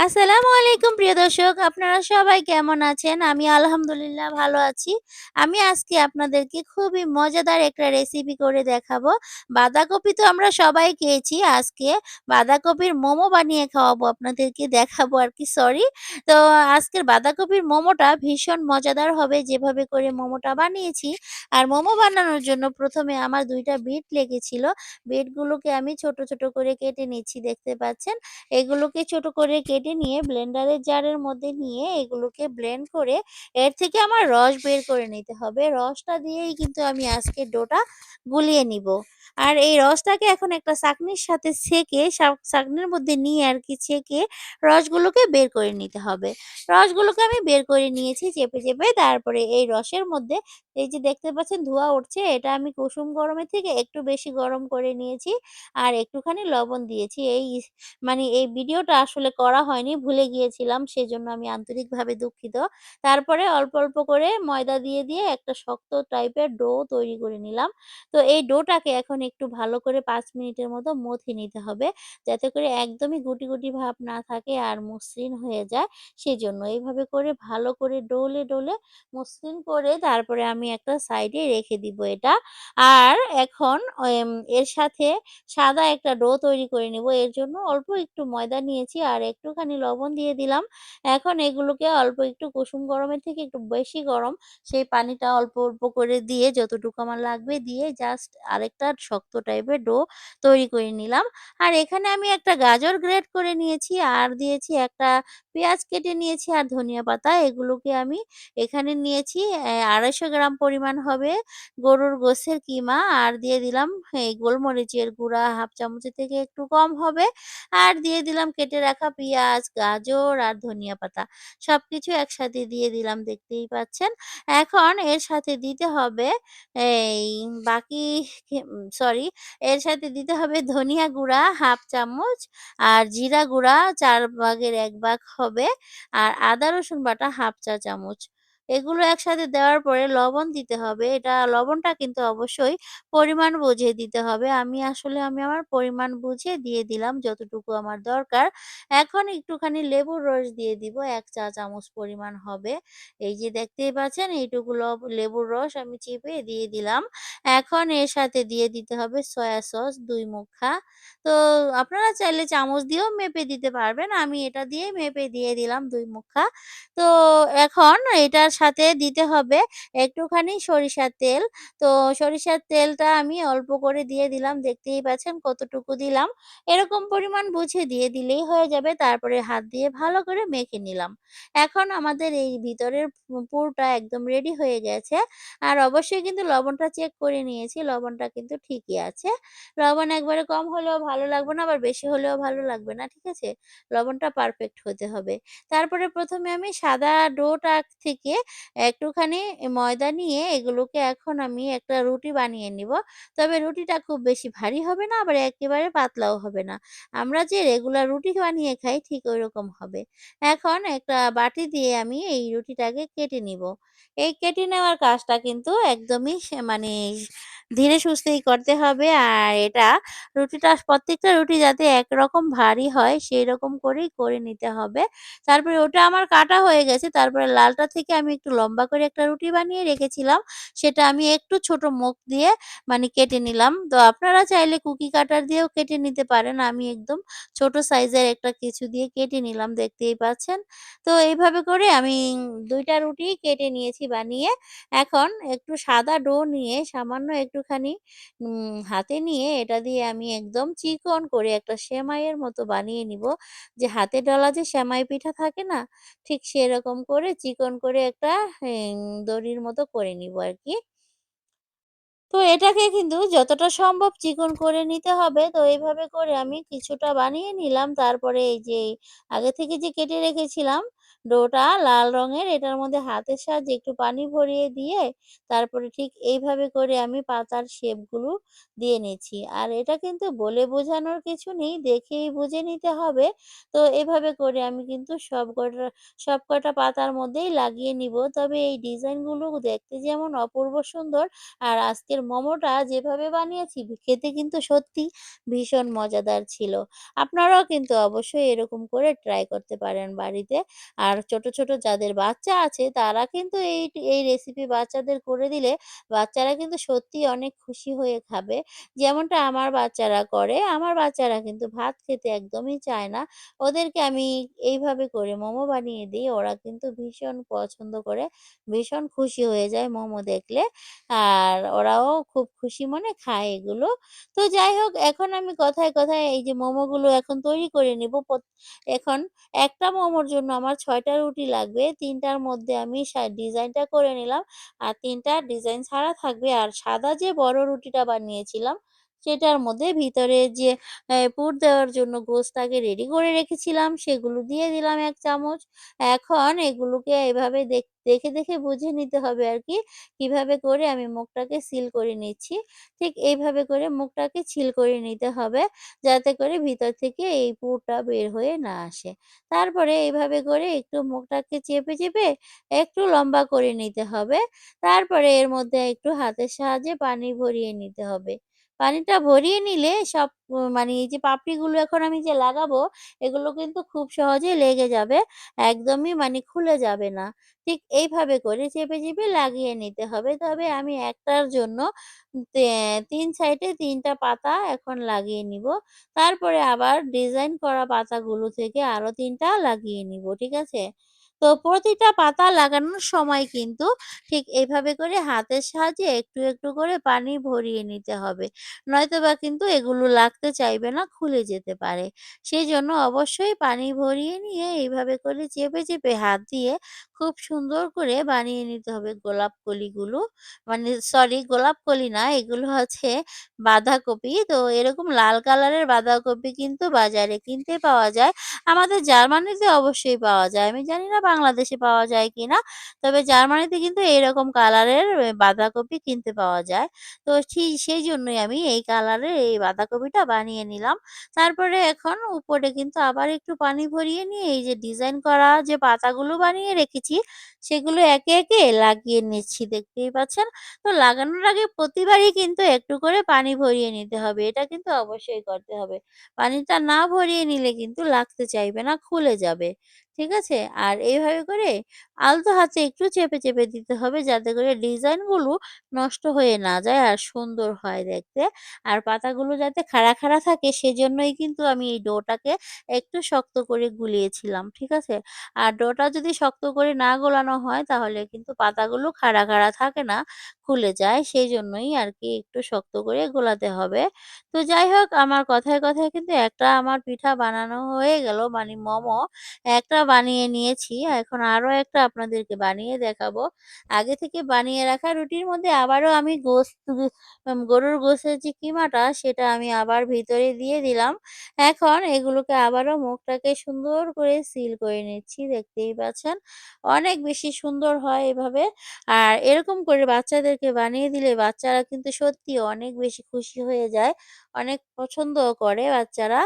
আসসালামু আলাইকুম প্রিয় দর্শক। আপনারা সবাই কেমন আছেন? আমি আলহামদুলিল্লাহ ভালো আছি। আমি আজকে আপনাদেরকে খুবই মজাদার একটা রেসিপি করে দেখাবো। বাঁধাকপি তো আমরা সবাই খেয়েছি। আজকে বাঁধাকপির মোমো বানিয়ে খাওয়াবো আপনাদেরকে দেখাবো আর কি সরি। তো আজকের বাঁধাকপির মোমোটা ভীষণ মজাদার হবে যেভাবে করে মোমোটা বানিয়েছি। আর মোমো বানানোর জন্য প্রথমে আমার ২ টা বিট লেগেছিল। বিটগুলোকে আমি ছোট, ছোট করে কেটে নিচ্ছি দেখতে পাচ্ছেন। এগুলোকে ছোট করে কেটে নিয়ে ব্লেন্ডারের জারের মধ্যে নিয়ে এগুলোকে ব্লেন্ড করে এর থেকে আমার রস বের করে নিতে হবে। রসটা দিয়েই কিন্তু আমি আজকে ডোটা গুলিয়ে নিবো। আর এই রসটাকে এখন একটা চাকনির সাথে ছেঁকে সা ছাঁকনির মধ্যে নিয়ে আর কি ছেঁকে রসগুলোকে বের করে নিতে হবে। রসগুলোকে আমি বের করে নিয়েছি চেপে, চেপে তারপরে এই রসের মধ্যে এই যে দেখতে পাচ্ছেন ধোঁয়া উঠছে এটা আমি কুসুম গরমের থেকে একটু বেশি গরম করে নিয়েছি। আর একটুখানি লবণ দিয়েছি। এই মানে এই ভিডিওটা আসলে করা হয়নি, ভুলে গিয়েছিলাম সেজন্য আমি আন্তরিকভাবে দুঃখিত। তারপরে অল্প, অল্প করে ময়দা দিয়ে, দিয়ে একটা শক্ত টাইপের ডো তৈরি করে নিলাম। তো এই ডোটাকে এখন একটু ভালো করে পাঁচ মিনিটের মতো মথে নিতে হবে। যাতে করে একদমই গুটি, গুটি ভাব না থাকে আর মসৃণ হয়ে যায় সেজন্য। এইভাবে করে ভালো করে ডোলে ডলে মসৃণ করে তারপরে আমি একটা সাইডে রেখে দিব এটা। আর এখন এর সাথে সাদা একটা ডো তৈরি করে নিব। এর জন্য অল্প একটু ময়দা নিয়েছি আর একটুখানি লবণ দিয়ে দিলাম। এখন এগুলোকে অল্প একটু কুসুম গরমের থেকে একটু বেশি গরম সেই পানিটা অল্প, অল্প করে দিয়ে যতটুকু আমার লাগবে দিয়ে জাস্ট আরেকটা শক্ত টাইপের ডো তৈরি করে নিলাম। আর এখানে আমি একটা গাজর গ্রেট করে নিয়েছি আর দিয়েছি একটা পেঁয়াজ কেটে নিয়েছি আর ধনিয়া পাতা এগুলোকে আমি এখানে নিয়েছি আড়াইশো ২৫০ গ্রাম পরিমাণ হবে গরুর গোশের কিমা আর দিয়ে দিলাম এই গোলমরিচের গুঁড়া ১/২ চামচের থেকে একটু কম হবে। আর দিয়ে দিলাম কেটে রাখা পেঁয়াজ, গাজর আর ধনিয়া পাতা। সবকিছু একসাথে দিয়ে দিলাম দেখতেই পাচ্ছেন। এখন এর সাথে দিতে হবে এই বাকি সরি এর সাথে দিতে হবে ধনিয়া গুঁড়া ১/২ চামচ আর জিরা গুঁড়া চার ভাগের এক ভাগ হবে। আর আদা রসুন বাটা ১/২ চা চামচ। এগুলো একসাথে দেওয়ার পরে লবণ দিতে হবে। এটা লবণটা কিন্তু অবশ্যই পরিমাণ বুঝে দিতে হবে। আমি আসলে, আমি আমার পরিমাণ বুঝে দিয়ে দিলাম যতটুকু আমার দরকার। এখন একটুখানি লেবুর রস দিয়ে দিব, এক চা চামচ পরিমাণ হবে। এই যে দেখতেই পাচ্ছেন, এইটুকু লব লেবুর রস আমি চিপে দিয়ে দিলাম। এখন এর সাথে দিয়ে দিতে হবে সয়া সস দুই মুখা। তো আপনারা চাইলে চামচ দিয়েও মেপে দিতে পারবেন। আমি এটা দিয়ে মেপে দিয়ে দিলাম দুই মুখা। তো এখন এটার সাথে দিতে হবে একটুখানি সরিষার তেল। তো সরিষার তেলটা আমি অল্প করে দিয়ে দিলাম। দেখতেই পাচ্ছেন কতটুকু দিলাম। এরকম পরিমাণ বুঝে দিয়ে দিলেই হয়ে যাবে। তারপরে হাত দিয়ে ভালো করে মেখে নিলাম। এখন আমাদের এই ভিতরের পুরটা একদম রেডি হয়ে গেছে। আর অবশ্যই কিন্তু লবণটা চেক করে নিয়েছি। লবণটা কিন্তু ঠিকই আছে। লবণ একবারে কম হলেও ভালো লাগবে না, আবার বেশি হলেও ভালো লাগবে না। ঠিক আছে? লবণটা পারফেক্ট হতে হবে। তারপরে প্রথমে আমি সাদা ডোটা থেকে একটুখানি ময়দা নিয়ে এগুলোকে এখন আমি একটা রুটি বানিয়ে নিব। তবে রুটিটা খুব বেশি ভারী হবে না, আবার একেবারে পাতলাও হবে না। আমরা যে রেগুলার রুটি বানিয়ে খাই ঠিক ওই রকম হবে। এখন একটা বাটি দিয়ে আমি এই রুটিটাকে কেটে নিব। এই কেটে নেওয়ার কাজটা কিন্তু একদমই মানে ধীরে সুস্থেই করতে হবে। আর এটা রুটিটা প্রত্যেকটা রুটি যাতে একরকম ভারী হয় সেই রকম করেই করে নিতে হবে। তারপরে ওটা আমার কাটা হয়ে গেছে। তারপরে লালটা থেকে আমি একটু লম্বা করে একটা রুটি বানিয়ে রেখেছিলাম। সেটা আমি একটু ছোট মুখ দিয়ে মানে কেটে নিলাম। তো আপনারা চাইলে কুকি কাটার দিয়েও কেটে নিতে পারেন। আমি একদম ছোট সাইজের একটা কিছু দিয়ে কেটে নিলাম, দেখতেই পাচ্ছেন। তো এইভাবে করে আমি দুইটা রুটি কেটে নিয়েছি বানিয়ে। এখন একটু সাদা ডো নিয়ে সামান্য একটুখানি হাতে নিয়ে এটা দিয়ে আমি একদম চিকন করে একটা সেমাইয়ের মতো বানিয়ে নিব। যে হাতে ডলা যে সেমাই পিঠা থাকে না? ঠিক সেরকম করে চিকন করে একটা দড়ির মতো করে নিব আরকি। তো এটাকে কিন্তু যতটা সম্ভব চিকন করে নিতে হবে। তো এইভাবে করে আমি কিছুটা বানিয়ে নিলাম। তারপরে এই যে, আগে থেকে যে কেটে রেখেছিলাম ডোটা লাল রঙের এটার মধ্যে হাতের সাহায্যে একটু পানি ভরিয়ে দিয়ে তারপরে ঠিক এইভাবে করে আমি পাতার শেপগুলো দিয়ে নিচ্ছি। আর এটা কিন্তু বলে বোঝানোর কিছু নেই, দেখেই বুঝে নিতে হবে। তো এভাবে করে আমি কিন্তু সবকটা সবকটা পাতার মধ্যেই লাগিয়ে নিব। তবে এই ডিজাইনগুলো দেখতে যেমন অপূর্ব সুন্দর আর আজকের মোমোটা যেভাবে বানিয়েছি খেতে কিন্তু সত্যি ভীষণ মজাদার ছিল। আপনারাও কিন্তু অবশ্যই এরকম করে ট্রাই করতে পারেন বাড়িতে। আর ছোট, ছোট যাদের বাচ্চা আছে তারা কিন্তু এই এই রেসিপি বাচ্চাদের করে দিলে বাচ্চারা কিন্তু সত্যি অনেক খুশি হয়ে খাবে। যেমনটা আমার বাচ্চারা করে, আমার বাচ্চারা কিন্তু ভাত খেতে একদমই চায় না। ওদেরকে আমি এইভাবে করে মোমো বানিয়ে দিই। ওরা কিন্তু ভীষণ পছন্দ করে, ভীষণ খুশি হয়ে যায় মোমো দেখলে। আর ওরাও খুব খুশি মনে খায় এগুলো। তো যাই হোক এখন আমি কথায়, কথায় এই যে মোমোগুলো এখন তৈরি করে নিব। এখন একটা মোমোর জন্য আমার ৬ টা রুটি লাগবে। তিনটার মধ্যে আমি ডিজাইনটা করে নিলাম। আর তিনটা ডিজাইন ছাড়া থাকবে। আর সাদা যে বড় রুটিটা বানিয়েছিলাম, সেটার মধ্যে ভিতরে যে পুর দেওয়ার জন্য গোস্তাকে রেডি করে রেখেছিলাম, সেগুলো দিয়ে দিলাম এক চামচ। এখন এগুলোকে এভাবে দেখ দেখে, বুঝে নিতে হবে আর কি কীভাবে করে আমি মুখটাকে সিল করে নিচ্ছি। ঠিক এইভাবে করে মুখটাকে ছিল করে নিতে হবে, যাতে করে ভিতর থেকে এই পুরটা বের হয়ে না আসে। তারপরে এইভাবে করে একটু মুখটাকে চেপে, চেপে একটু লম্বা করে নিতে হবে। তারপরে এর মধ্যে একটু হাতের সাহায্যে পানি ভরিয়ে নিতে হবে। পানিটা ভরিয়ে নিলে সব মানে এই যে পাপড়িগুলো এখন আমি যে লাগাবো, এগুলো কিন্তু খুব সহজেই লেগে যাবে। একদমই মানে খুলে যাবে না। ঠিক এইভাবে করে চেপে, চেপে লাগিয়ে নিতে হবে। তবে আমি একটার জন্য তে ৩ সাইডে ৩ টা পাতা এখন লাগিয়ে নিব। তারপরে আবার ডিজাইন করা পাতাগুলো থেকে আরও তিনটা লাগিয়ে নিব। ঠিক আছে? তো প্রতিটা পাতা লাগানোর সময় কিন্তু ঠিক এভাবে করে হাতের সাহায্যে একটু, একটু করে পানি ভরিয়ে নিতে হবে। নয়তো বা কিন্তু এগুলো লাগতে চাইবে না, খুলে যেতে পারে। সেই জন্য অবশ্যই পানি ভরিয়ে নিয়ে এইভাবে করে চেপে, চেপে হাত দিয়ে খুব সুন্দর করে বানিয়ে নিতে হবে গোলাপ কলিগুলো। মানে সরি গোলাপ কলি না, এগুলো হচ্ছে বাঁধাকপি। তো এরকম লাল কালারের বাঁধাকপি কিন্তু বাজারে কিনতে পাওয়া যায়। আমাদের জার্মানিতে অবশ্যই পাওয়া যায়। আমি জানি না বাংলাদেশে পাওয়া যায় কিনা। তবে জার্মানিতে কিন্তু এরকম কালারের বাঁধাকপি কিনতে পাওয়া যায়। তো সেই জন্যই আমি এই কালারের এই বাঁধাকপিটা বানিয়ে নিলাম। তারপরে এখন উপরে কিন্তু আবার একটু পানি ভরিয়ে নিয়ে এই যে ডিজাইন করা যে পাতাগুলো বানিয়ে রেখেছি, সেগুলো একে, একে লাগিয়ে নিচ্ছি দেখতেই পাচ্ছেন। তো লাগানোর আগে প্রতিবারই কিন্তু একটু করে পানি ভরিয়ে নিতে হবে। এটা কিন্তু অবশ্যই করতে হবে। পানিটা না ভরিয়ে নিলে কিন্তু লাগতে চাইবে না, খুলে যাবে। ঠিক আছে? আর এইভাবে করে আলতো হাতে একটু চেপে, চেপে দিতে হবে যাতে করে ডিজাইনগুলো নষ্ট হয়ে না যায় আর সুন্দর হয় দেখতে। আর পাতাগুলো যাতে খাড়া, খাড়া থাকে সেজন্যই কিন্তু আমি এই ডোটাকে একটু শক্ত করে গুলিয়েছিলাম। ঠিক আছে? আর ডোটা যদি শক্ত করে না গোলানো হয় তাহলে কিন্তু পাতাগুলো খাড়া, খাড়া থাকে না, খুলে যায়। সেই জন্যই আর কি একটু শক্ত করে গোলাতে হবে। তো যাই হোক আমার কথায়, কথায় কিন্তু একটা আমার পিঠা বানানো হয়ে গেল মানে মোমো। একটা বানিয়ে নিয়েছি। এখন আরও একটা আপনাদেরকে বানিয়ে দেখাবো। আগে থেকে বানিয়ে রাখা রুটির মধ্যে আবারও আমি উম, গরুর গোশতের যে কিমাটা, সেটা আমি আবার ভিতরে দিয়ে দিলাম। এখন এগুলোকে আবারও মুখটাকে সুন্দর করে সিল করে নিচ্ছি, দেখতেই পাচ্ছেন। অনেক বেশি সুন্দর হয় এভাবে। আর এরকম করে বাচ্চাদেরকে বানিয়ে দিলে বাচ্চারা কিন্তু সত্যি অনেক বেশি খুশি হয়ে যায়। অনেক পছন্দও করে বাচ্চারা।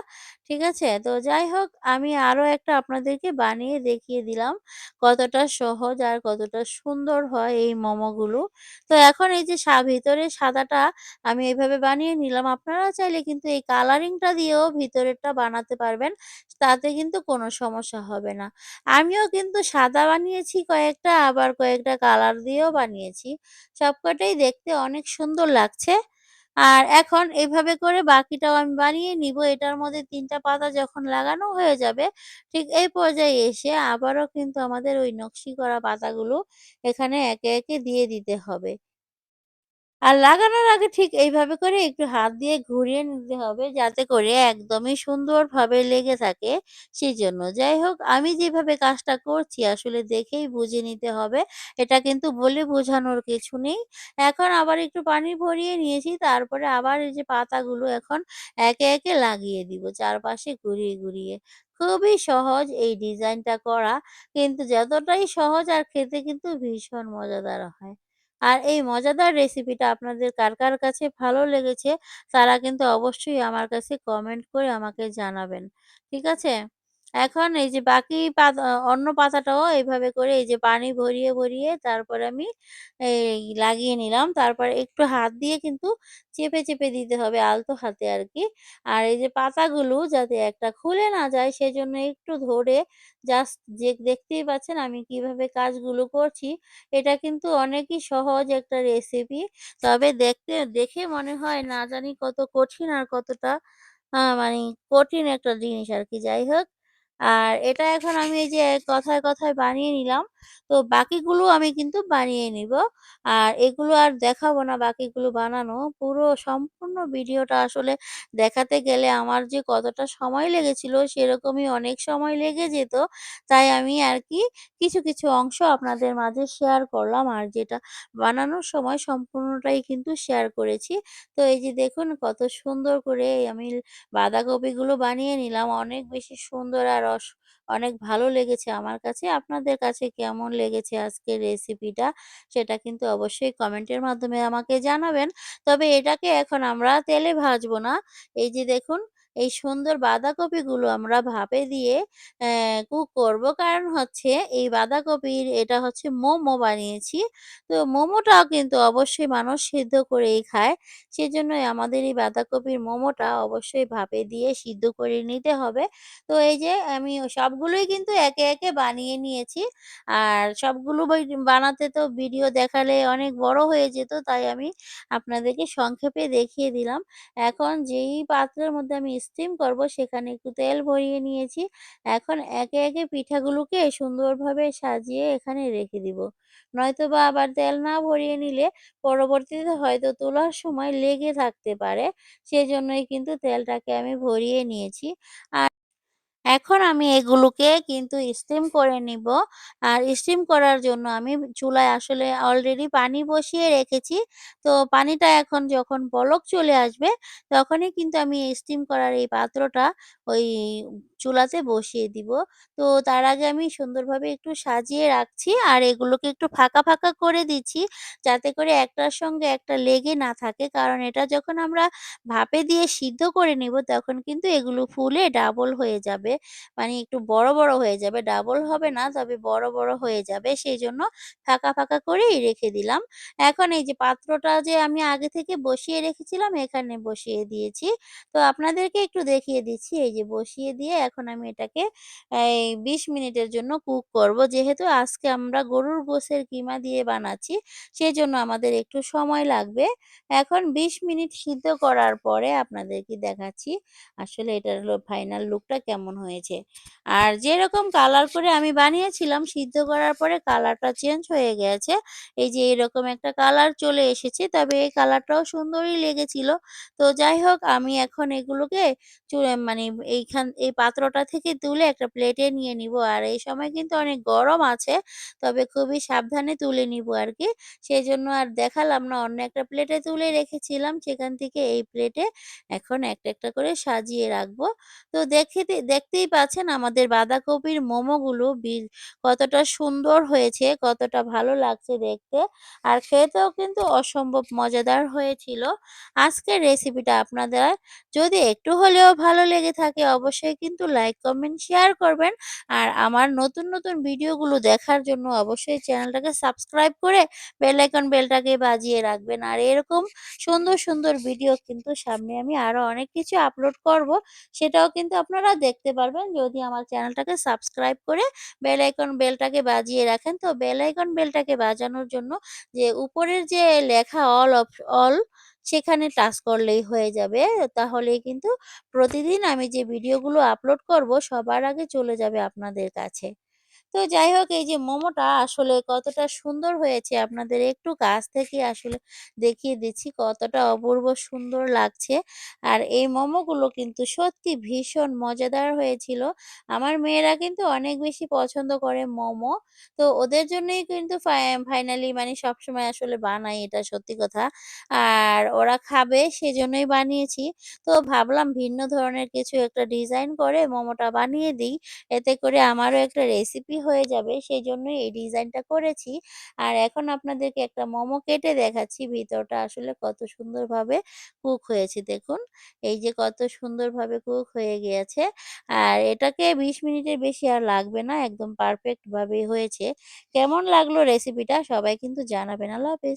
ঠিক আছে? তো যাই হোক, আমি আরও একটা আপনাদেরকে বানিয়ে দেখিয়ে দিলাম। কতটা সহজ আর কতটা সুন্দর হয় এই মোমোগুলো। তো এখন এই যে ভিতরে সাদাটা আমি এইভাবে বানিয়ে নিলাম। আপনারা চাইলে কিন্তু এই কালারিংটা দিয়েও ভিতরেরটা বানাতে পারবেন। তাতে কিন্তু কোনো সমস্যা হবে না। আমিও কিন্তু সাদা বানিয়েছি কয়েকটা, আবার কয়েকটা কালার দিয়েও বানিয়েছি। সবকটাই দেখতে অনেক সুন্দর লাগছে। আর এখন এভাবে করে বাকিটাও আমি বানিয়ে নিব। এটার মধ্যে তিনটা পাতা যখন লাগানো হয়ে যাবে, ঠিক এই পর্যায়ে এসে আবারও কিন্তু আমাদের ওই নকশি করা পাতাগুলো এখানে একে, একে দিয়ে দিতে হবে। আর লাগানোর আগে ঠিক এইভাবে করে একটু হাত দিয়ে ঘুরিয়ে নিতে হবে যাতে করে একদমই সুন্দরভাবে লেগে থাকে সেজন্য। যাই হোক আমি যেভাবে কাজটা করছি আসলে দেখেই বুঝে নিতে হবে। এটা কিন্তু বলে বোঝানোর কিছু নেই। এখন আবার একটু পানি ভরিয়ে নিয়েছি তারপরে আবার এই যে পাতাগুলো এখন একে, একে লাগিয়ে দিব চারপাশে ঘুরিয়ে, ঘুরিয়ে। খুবই সহজ এই ডিজাইনটা করা কিন্তু যতটাই সহজ আর খেতে কিন্তু ভীষণ মজাদার হয়। আর এই মজাদার রেসিপিটা আপনাদের কার, কার কাছে ভালো লেগেছে তারা কিন্তু অবশ্যই আমার কাছে কমেন্ট করে আমাকে জানাবেন। ঠিক আছে? এখন এই যে বাকি পাতা অন্য পাতাটাও এইভাবে করে এই যে পানি ভরিয়ে, ভরিয়ে তারপর আমি এই লাগিয়ে নিলাম। তারপর একটু হাত দিয়ে কিন্তু চেপে, চেপে দিতে হবে আলতো হাতে আর কি আর এই যে পাতাগুলো যাতে একটা খুলে না যায় সেজন্য একটু ধরে জাস্ট যে দেখতেই পাচ্ছেন আমি কীভাবে কাজগুলো করছি। এটা কিন্তু অনেকই সহজ একটা রেসিপি। তবে দেখতে দেখে মনে হয় না জানি কত কঠিন আর কতটা মানে কঠিন একটা জিনিস আর কি যাই হোক আর এটা এখন আমি এই যে কথায়, কথায় বানিয়ে নিলাম। তো বাকিগুলো আমি কিন্তু বানিয়ে নিব। আর এগুলো আর দেখাবো না বাকিগুলো বানানো। পুরো সম্পূর্ণ ভিডিওটা আসলে দেখাতে গেলে আমার যে কতটা সময় লেগেছিল সেরকমই অনেক সময় লেগে যেত। তাই আমি আর কি কিছু, কিছু অংশ আপনাদের মাঝে শেয়ার করলাম। আর যেটা বানানোর সময় সম্পূর্ণটাই কিন্তু শেয়ার করেছি। তো এই যে দেখুন কত সুন্দর করে আমি বাঁধাকপিগুলো বানিয়ে নিলাম। অনেক বেশি সুন্দর আর অস অনেক ভালো লেগেছে আমার কাছে। আপনাদের কাছে কেমন লেগেছে আজকের রেসিপিটা সেটা কিন্তু অবশ্যই কমেন্টের মাধ্যমে আমাকে জানাবেন। তবে এটাকে এখন আমরা তেলে ভাজবো না। এই যে দেখুন এই সুন্দর বাঁধাকপিগুলো আমরা ভাপে দিয়ে কুক করব। কারণ হচ্ছে এই বাঁধাকপির এটা হচ্ছে মোমো বানিয়েছি। তো মোমোটাও কিন্তু অবশ্যই মানুষ সিদ্ধ করেই খায়। সেজন্যই আমাদের এই বাঁধাকপির মোমোটা অবশ্যই ভাপে দিয়ে সিদ্ধ করে নিতে হবে। তো এই যে আমি সবগুলোই কিন্তু একে, একে বানিয়ে নিয়েছি। আর সবগুলো বানাতে তো ভিডিও দেখালে অনেক বড় হয়ে যেত। তাই আমি আপনাদেরকে সংক্ষেপে দেখিয়ে দিলাম। এখন যেই পাত্রের মধ্যে আমি স্টিম করব সেখানে একটু তেল ভরিয়ে নিয়েছি। এখন একে, একে পিঠাগুলোকে সুন্দরভাবে সাজিয়ে এখানে রেখে দিব। নয়তো বা আবার তেল না ভরিয়ে নিলে পরবর্তীতে হয়তো তোলার সময় লেগে থাকতে পারে। সেজন্যই কিন্তু তেলটাকে আমি ভরিয়ে নিয়েছি। আর এখন আমি এগুলোকে কিন্তু স্টিম করে নিব। আর স্টিম করার জন্য আমি চুলায় আসলে অলরেডি পানি বসিয়ে রেখেছি। তো পানিটা এখন যখন বলক চলে আসবে, তখনই কিন্তু আমি স্টিম করার এই পাত্রটা ওই চুলাতে বসিয়ে দিব। তো তার আগে আমি সুন্দরভাবে একটু সাজিয়ে রাখছি আর এগুলোকে একটু ফাঁকা, ফাঁকা করে দিচ্ছি। যাতে করে একটার সঙ্গে একটা লেগে না থাকে। কারণ এটা যখন আমরা ভাপে দিয়ে সিদ্ধ করে নিব তখন কিন্তু এগুলো ফুলে ডাবল হয়ে যাবে। মানে একটু বড়, বড় হয়ে যাবে। ডাবল হবে না তবে বড়, বড় হয়ে যাবে। সেই জন্য ফাঁকা, ফাঁকা করেই রেখে দিলাম। এখন এই যে পাত্রটা যে আমি আগে থেকে বসিয়ে রেখেছিলাম এখানে বসিয়ে দিয়েছি। তো আপনাদেরকে একটু দেখিয়ে দিচ্ছি। এই যে বসিয়ে দিয়ে এখন আমি এটাকে এই ২০ মিনিটের জন্য কুক করব। যেহেতু আজকে আমরা গরুর গোশের কিমা দিয়ে বানাচ্ছি, সেজন্য আমাদের একটু সময় লাগবে। এখন ২০ মিনিট সিদ্ধ করার পরে আপনাদেরকে দেখাচ্ছি আসলে এটার ফাইনাল লুকটা কেমন হয়েছে। আর যেরকম কালার করে আমি বানিয়েছিলাম সিদ্ধ করার পরে কালারটা চেঞ্জ হয়ে গেছে। এই যে এরকম একটা কালার চলে এসেছে। তবে এই কালারটাও সুন্দরই লেগেছিল। তো যাই হোক আমি এখন এগুলোকে মানে এইখান এই পাত্রটা থেকে তুলে একটা প্লেটে নিয়ে নিব। আর এই সময় কিন্তু অনেক গরম আছে। তবে খুবই সাবধানে তুলে নিব আর কি সেই জন্য আর দেখালাম না। অন্য একটা প্লেটে তুলে রেখেছিলাম। সেখান থেকে এই প্লেটে এখন একটা, একটা করে সাজিয়ে রাখব। তো দেখেতে দেখতেই পাচ্ছেন আমাদের বাঁধাকপির মোমোগুলো কতটা সুন্দর হয়েছে, কতটা ভালো লাগছে দেখতে। আর খেতেও কিন্তু অসম্ভব মজাদার হয়েছিল। আজকের রেসিপিটা আপনাদের যদি একটু হলেও ভালো লেগে থাকে অবশ্যই কিন্তু লাইক, কমেন্ট, শেয়ার করবেন। আর আমার নতুন, নতুন ভিডিওগুলো দেখার জন্য অবশ্যই চ্যানেলটাকে সাবস্ক্রাইব করে বেলাইকন বেলটাকে বাজিয়ে রাখবেন। আর এরকম সুন্দর, সুন্দর ভিডিও কিন্তু সামনে আমি আরও অনেক কিছু আপলোড করব। সেটাও কিন্তু আপনারা দেখতে পারবেন যদি আমার চ্যানেলটাকে সাবস্ক্রাইব করে বেলাইকন বেলটাকে বাজিয়ে রাখেন। তো বেলাইকন বেলটাকে বাজানোর জন্য যে উপরের যে লেখা অল অল সেখানে টাচ করলেই হয়ে যাবে। তাহলে কিন্তু প্রতিদিন আমি যে ভিডিওগুলো আপলোড করব সবার আগে চলে যাবে আপনাদের কাছে। তো যাই হোক, এই যে মোমোটা আসলে কতটা সুন্দর হয়েছে আপনাদের একটু কাছ থেকে আসলে দেখিয়ে দিচ্ছি, কতটা অপূর্ব সুন্দর লাগছে। আর এই মোমোগুলো কিন্তু সত্যি ভীষণ মজাদার হয়েছিল। আমার মেয়েরা কিন্তু অনেক বেশি পছন্দ করে মোমো। তো ওদের জন্যই কিন্তু ফাই ফাইনালি মানে সবসময় আসলে বানাই, এটা সত্যি কথা। আর ওরা খাবে সেজন্যই বানিয়েছি। তো ভাবলাম ভিন্ন ধরনের কিছু একটা ডিজাইন করে মোমোটা বানিয়ে দিই। এতে করে আমারও একটা রেসিপি হয়ে যাবে সেই জন্যই এই ডিজাইনটা করেছি। আর এখন আপনাদেরকে একটা মোমো কেটে দেখাচ্ছি, ভিতরটা আসলে কত সুন্দরভাবে কুক হয়েছে, দেখুন। এই যে কত সুন্দরভাবে কুক হয়ে গিয়েছে। আর এটাকে ২০ মিনিটের বেশি আর লাগবে না, একদম পারফেক্টভাবে হয়েছে। কেমন লাগল রেসিপিটা সবাই কিন্তু জানাবেন। আল্লাহ হাফেজ।